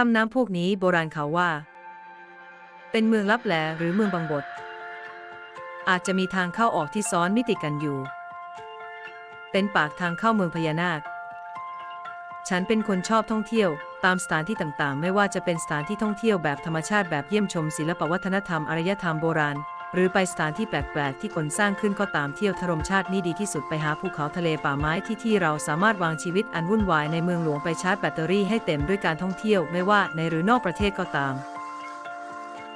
ถ้ำน้ำพวกนี้โบราณเขาว่า เป็นเมืองลับแลหรือเมืองบางบทอาจจะมีทางเข้าออกที่ซ้อนมิติกันอยู่ เป็นปากทางเข้าเมืองพญานาค ฉันเป็นคนชอบท่องเที่ยว ตามสถานที่ต่างๆ ไม่ว่าจะเป็นสถานที่ท่องเที่ยวแบบธรรมชาติแบบเยี่ยมชมศิลปวัฒนธรรมอารยธรรมโบราณ หรือไปสถานที่แปลกๆ ที่คนสร้างขึ้นก็ตามเที่ยวทรมชาตินี่ดีที่สุดไปหาภูเขาทะเลป่าไม้ที่ที่เราสามารถวางชีวิตอันวุ่นวายในเมืองหลวงไปชาร์จแบตเตอรี่ให้เต็มด้วยการท่องเที่ยวไม่ว่าในหรือนอกประเทศก็ตาม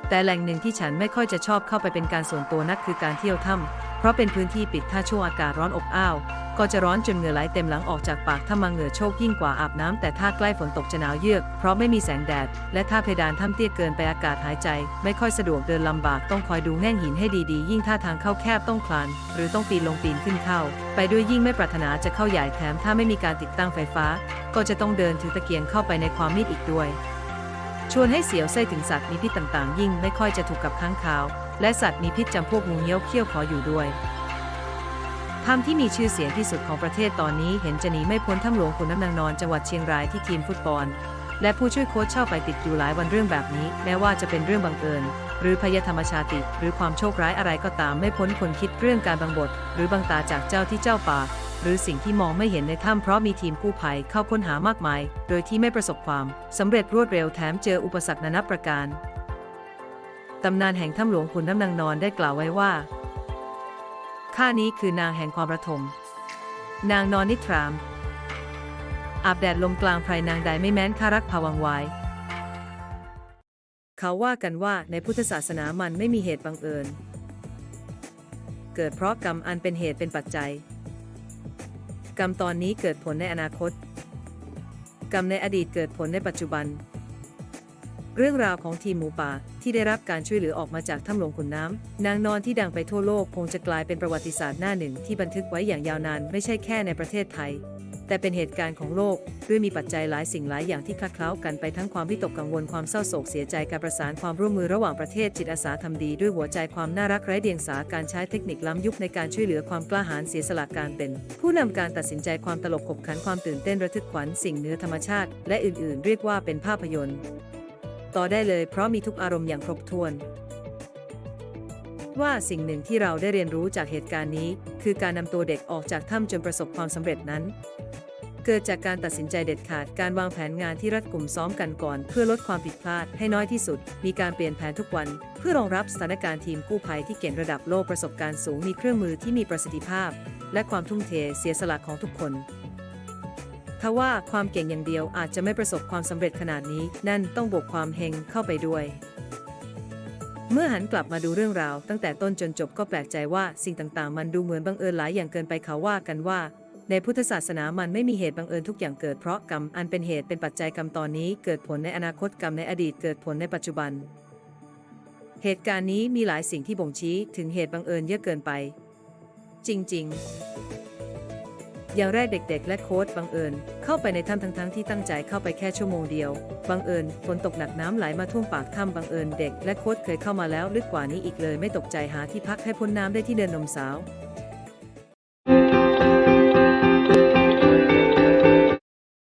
แต่แหล่งหนึ่งที่ฉันไม่ค่อยจะชอบเข้าไปเป็นการส่วนตัวนักคือการเที่ยวถ้ำเพราะเป็นพื้นที่ปิดถ้าช่วงอากาศร้อนอบอ้าว ก็จะร้อนจนเหงื่อไหลเต็มหลังออกจากปากถ้ามาเหงื่อโชกยิ่งกว่าอาบน้ำแต่ถ้าใกล้ฝนตกจะหนาวเยือก เพราะไม่มีแสงแดด และถ้าเพดานถ้ำเตี้ยเกินไปอากาศหายใจ ไม่ค่อยสะดวกเดินลำบากต้องคอยดูแง่งหินให้ดีๆ ยิ่งถ้าทางเข้าแคบต้องคลาน หรือต้องปีนลงปีนขึ้นเข้า ไปด้วยยิ่งไม่ปรารถนาจะเข้าใหญ่แถมถ้าไม่มีการติดตั้งไฟฟ้า ก็จะต้องเดินถือตะเกียงเข้าไปในความมืดอีกด้วย ชวนให้เสียวไส้ถึงสัตว์มีพิษต่างๆ ยิ่งไม่ค่อยจะถูกกับค้างคาว และสัตว์มีพิษจำพวกงูเงี้ยวเขี้ยวขออยู่ด้วย ถ้ำที่มีชื่อเสียงที่สุดของประเทศตอนนี้เห็นจะหนีไม่พ้นถ้ำหลวงขุนน้ำนางนอนจังหวัดเชียงรายที่ทีมฟุตบอล และผู้ช่วยโค้ชเช่าไปติดอยู่หลายวันเรื่องแบบนี้ แม้ว่าจะเป็นเรื่องบังเอิญ หรือพยธรรมชาติ หรือความโชคร้ายอะไรก็ตามไม่พ้นคนคิดเรื่องการบังบดหรือบังตาจากเจ้าที่เจ้าป่า หรือสิ่งที่มองไม่เห็นในถ้ำเพราะมีทีมกู้ภัยเข้าค้นหามากมาย โดยที่ไม่ประสบความสำเร็จรวดเร็วแถมเจออุปสรรคนานับประการตำนานแห่งถ้ำหลวงขุนน้ำนางนอนได้กล่าวไว้ว่า ข้านี้คือนางแห่งความระทม นางนอนนิทราม อาบแดดลมกลางไพรนางใดไม่แม้นข้ารักภาวังไว้ เขาว่ากันว่าในพุทธศาสนามันไม่มีเหตุบังเอิญ เกิดเพราะกรรมอันเป็นเหตุเป็นปัจจัย กรรมตอนนี้เกิดผลในอนาคต กรรมในอดีตเกิดผลในปัจจุบัน เรื่องราวของทีมหมูป่าที่ได้รับการช่วยเหลือออกมาจากถ้ำหลวงขุนน้ำนางนอนที่ดังไปทั่วโลกคงจะกลายเป็นประวัติศาสตร์หน้าหนึ่งที่บันทึกไว้อย่างยาวนานไม่ใช่แค่ในประเทศไทย แต่เป็นเหตุการณ์ของโลกด้วยมีปัจจัยหลายสิ่งหลายอย่างที่คลัดเคล้ากันไปทั้งความวิตกกังวลความเศร้าโศกเสียใจการประสานความร่วมมือระหว่างประเทศจิตอาสาทำดีด้วยหัวใจความน่ารักไร้เดียงสาการใช้เทคนิคล้ำยุคในการช่วยเหลือความกล้าหาญเสียสละการเป็น ผู้นำการตัดสินใจความตลกขบขันความตื่นเต้นระทึกขวัญสิ่งเหนือธรรมชาติ และอื่นๆ เรียกว่าเป็นภาพยนตร์ ต่อได้เลยเพราะมีทุกอารมณ์อย่างครบถ้วน ว่าสิ่งหนึ่งที่เราได้เรียนรู้จากเหตุการณ์นี้ คือการนำตัวเด็กออกจากถ้ำจนประสบความสำเร็จนั้น เกิดจากการตัดสินใจเด็ดขาดการวางแผนงานที่รัดกุมซ้อมกันก่อน เพื่อลดความผิดพลาดให้น้อยที่สุด มีการเปลี่ยนแผนทุกวัน เพื่อรองรับสถานการณ์ทีมกู้ภัยที่เก่งระดับโลกประสบการณ์สูงมีเครื่องมือที่มีประสิทธิภาพ และความทุ่มเทเสียสละของทุกคน ทว่าความเก่งอย่างเดียวอาจจะไม่ประสบความสำเร็จขนาดนี้ นั่นต้องบวกความเฮงเข้าไปด้วย เมื่อหันกลับมาดูเรื่องราว ตั้งแต่ต้นจนจบก็แปลกใจว่าสิ่งต่างๆ มันดูเหมือนบังเอิญหลายอย่างเกินไปเขาว่ากันว่า ในพุทธศาสนามันไม่มีเหตุบังเอิญทุกอย่างเกิดเพราะกรรมอันเป็นเหตุเป็นปัจจัยกรรมตอนนี้ เกิดผลในอนาคตกรรมในอดีตเกิดผลในปัจจุบัน เหตุการณ์นี้มีหลายสิ่งที่บ่งชี้ถึงเหตุบังเอิญเยอะเกินไป จริง ๆ อย่างแรกเด็ก ๆ และโค้ดบังเอิญ เข้าไปในถ้ำทั้งๆที่ตั้งใจเข้าไปแค่ชั่วโมงเดียว บังเอิญฝนตกหนักน้ำไหลมาท่วมปากถ้ำบังเอิญเด็ก และโค้ดเคยเข้ามาแล้วลึกกว่านี้อีกเลยไม่ตกใจหาที่พักให้พ้นน้ำได้ที่เนินนมสาว